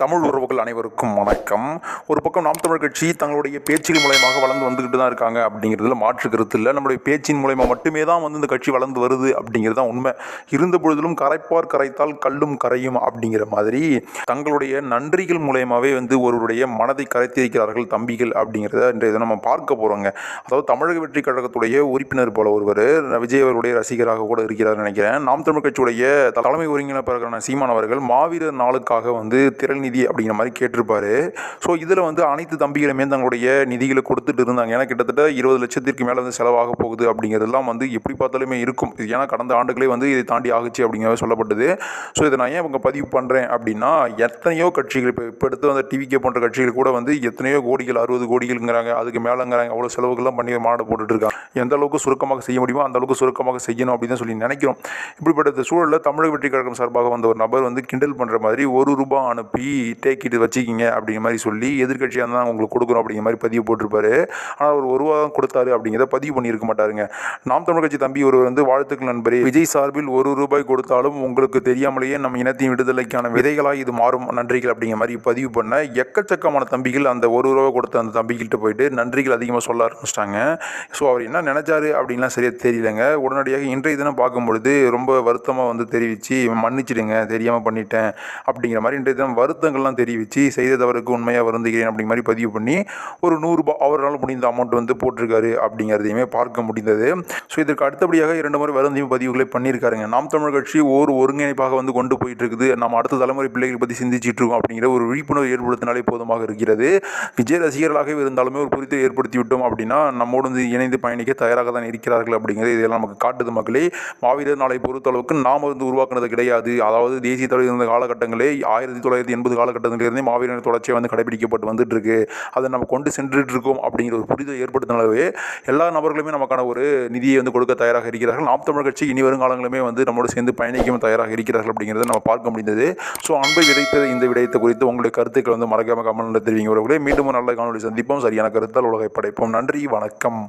தமிழ் உறவுகள் அனைவருக்கும் வணக்கம். ஒரு பக்கம் நாம் தமிழ் கட்சி தங்களுடைய பேச்சின் மூலயமாக வளர்ந்து வந்துக்கிட்டு தான் இருக்காங்க அப்படிங்கிறதுல மாற்று கருத்து இல்லை. நம்முடைய பேச்சின் மூலயமா மட்டுமே தான் வந்து இந்த கட்சி வளர்ந்து வருது அப்படிங்கிறது தான் உண்மை. இருந்த பொழுதிலும் கரைப்பார் கரைத்தால் கல்லும் கரையும் அப்படிங்கிற மாதிரி தங்களுடைய நன்றிகள் மூலயமாவே வந்து ஒருவருடைய மனதை கரைத்திருக்கிறார்கள் தம்பிகள் அப்படிங்கிறத இன்றைய நம்ம பார்க்க போகிறோங்க அதாவது தமிழக வெற்றி கழகத்துடைய உறுப்பினர் போல ஒருவர் விஜய் அவருடைய ரசிகராக கூட இருக்கிறார் நினைக்கிறேன். நாம் தமிழ் கட்சியுடைய தலைமை ஒருங்கிணைப்பாளரான சீமான் அவர்கள் மாவீரர் நாளுக்காக வந்து திரள் நிதி அப்படிங்கிற மாதிரி கேட்டிருப்பாரு. ஸோ இதில் வந்து அனைத்து தம்பிகளுமே தங்களுடைய நிதிகளை கொடுத்துட்டு இருந்தாங்க. ஏன்னா கிட்டத்தட்ட இருபது லட்சத்திற்கு மேலே வந்து செலவாக போகுது அப்படிங்கிறதெல்லாம் வந்து எப்படி பார்த்தாலுமே இருக்கும். இது ஏன்னா கடந்த ஆண்டுகளே வந்து இதை தாண்டி ஆகுச்சு அப்படிங்கிறத சொல்லப்பட்டது. ஸோ இதை நான் ஏன் இவங்க பதிவு பண்ணுறேன் அப்படின்னா எத்தனையோ கட்சிகள் இப்போ இப்போ எடுத்து வந்த டிவிகே போன்ற கட்சிகள் கூட வந்து எத்தனையோ கோடிகள் அறுபது கோடிகள்ங்கிறாங்க. அதுக்கு மேலேங்கிறாங்க. அவ்வளோ செலவுகள்லாம் பண்ணி மாடு போட்டுட்டு இருக்காங்க எந்த அளவுக்கு சுருக்கமாக செய்ய முடியுமோ அந்த அளவுக்கு சுருக்கமாக செய்யணும் அப்படின்னு சொல்லி நினைக்கிறோம். இப்படிப்பட்ட சூழலில் தமிழக வெற்றி கழகம் சார்பாக வந்த ஒரு நபர் வந்து கிண்டல் பண்ணுற மாதிரி ஒரு ரூபாய் அனுப்பி தேக்கிட்டு வச்சுக்கிங்க அப்படிங்கிற மாதிரி சொல்லி எதிர்கட்சியாக இருந்தால் உங்களுக்கு கொடுக்குறோம் அப்படிங்கிற மாதிரி பதிவு போட்டிருப்பாரு. ஆனால் அவர் ஒரு ரூபா தான் கொடுத்தாரு அப்படிங்கிறத பதிவு பண்ணியிருக்க மாட்டாருங்க. நாம் தமிழ் கட்சி தம்பி ஒருவர் வந்து வாழ்த்துக்கள் நண்பரே. விஜய் சார்பில் ஒரு ரூபாய் கொடுத்தாலும் உங்களுக்கு தெரியாமலேயே நம்ம இனத்தின் விடுதலைக்கான விதைகளாக இது மாறும். நன்றிகள் அப்படிங்கிற மாதிரி பதிவு பண்ண எக்கச்சக்கமான தம்பிகள் அந்த ஒரு ரூபா கொடுத்த அந்த தம்பிகிட்ட போயிட்டு நன்றிகள் அதிகமாக சொல்ல ஆரம்பிச்சிட்டாங்க. ஸோ அவர் என்ன நினைச்சாரு அப்படின்லாம் சரியாக தெரியலங்க. உடனடியாக இன்றைய தினம் பார்க்கும்பொழுது ரொம்ப வருத்தமாக வந்து தெரிவித்து மன்னிச்சிடுங்க தெரியாமல் பண்ணிட்டேன் அப்படிங்கிற மாதிரி இன்றைய தினம் வருத்தங்கள்லாம் தெரிவித்து செய்த தவறுக்கு உண்மையாக வருந்துகிறேன் அப்படிங்கிற மாதிரி பதிவு பண்ணி ஒரு நூறுரூபா அவரால் முடிந்த அமௌண்ட் வந்து போட்டிருக்காரு அப்படிங்கிறதையுமே பார்க்க முடிந்தது. ஸோ இதற்கு அடுத்தபடியாக இரண்டு முறை வருந்தையும் பதிவுகளை பண்ணியிருக்காருங்க. நாம் தமிழ் கட்சி ஒரு ஒருங்கிணைப்பாக வந்து கொண்டு போயிட்டு இருக்குது நம்ம அடுத்த தலைமுறை பிள்ளைகளை பற்றி சிந்திச்சிட்டு இருக்கோம் அப்படிங்கிற ஒரு விழிப்புணர்வு ஏற்படுத்தினாலே போதுமாக இருக்கிறது. விஜய் ரசிகர்களாகவே இருந்தாலுமே ஒரு குறித்து ஏற்படுத்தி விட்டோம் அப்படின்னா நம்மோடு வந்து இணைந்து பயணிக்க தயாராக தான் இருக்கிறார்கள் அப்படிங்கிறது இதெல்லாம் நமக்கு காட்டுது மக்களே. மாவீரர் நாளை பொறுத்தளவுக்கு நாம் வந்து உருவாக்குனது கிடையாது. அதாவது தேசிய தலைவர் இருந்த காலகட்டங்களே ஆயிரத்தி தொள்ளாயிரத்தி எண்பது காலகட்டத்திலிருந்தே மாவீரர் தொடர்ச்சியாக வந்து கடைபிடிக்கப்பட்டு வந்துட்டு இருக்கு அதை நம்ம கொண்டு சென்றுட்டு இருக்கோம் அப்படிங்கிற ஒரு புரிதல் ஏற்படுத்தினாலே எல்லா நபர்களுமே நமக்கான ஒரு நிதியை வந்து கொடுக்க தயாராக இருக்கிறார்கள். நாம் தமிழ் கட்சி இனி வரும் காலங்களுமே வந்து நம்மளோட சேர்ந்து பயணிக்கவும் தயாராக இருக்கிறார்கள் அப்படிங்கிறத நம்ம பார்க்க முடிந்தது. ஸோ அன்பை விதைத்த இந்த விடயத்தை குறித்து உங்களுடைய கருத்துக்கள் வந்து மறக்காம கமல் தெரிவிங்க மீண்டும் நல்ல காணொலி சந்திப்போம். சரியான கருத்தால் உலகை படைப்போம். நன்றி வணக்கம்.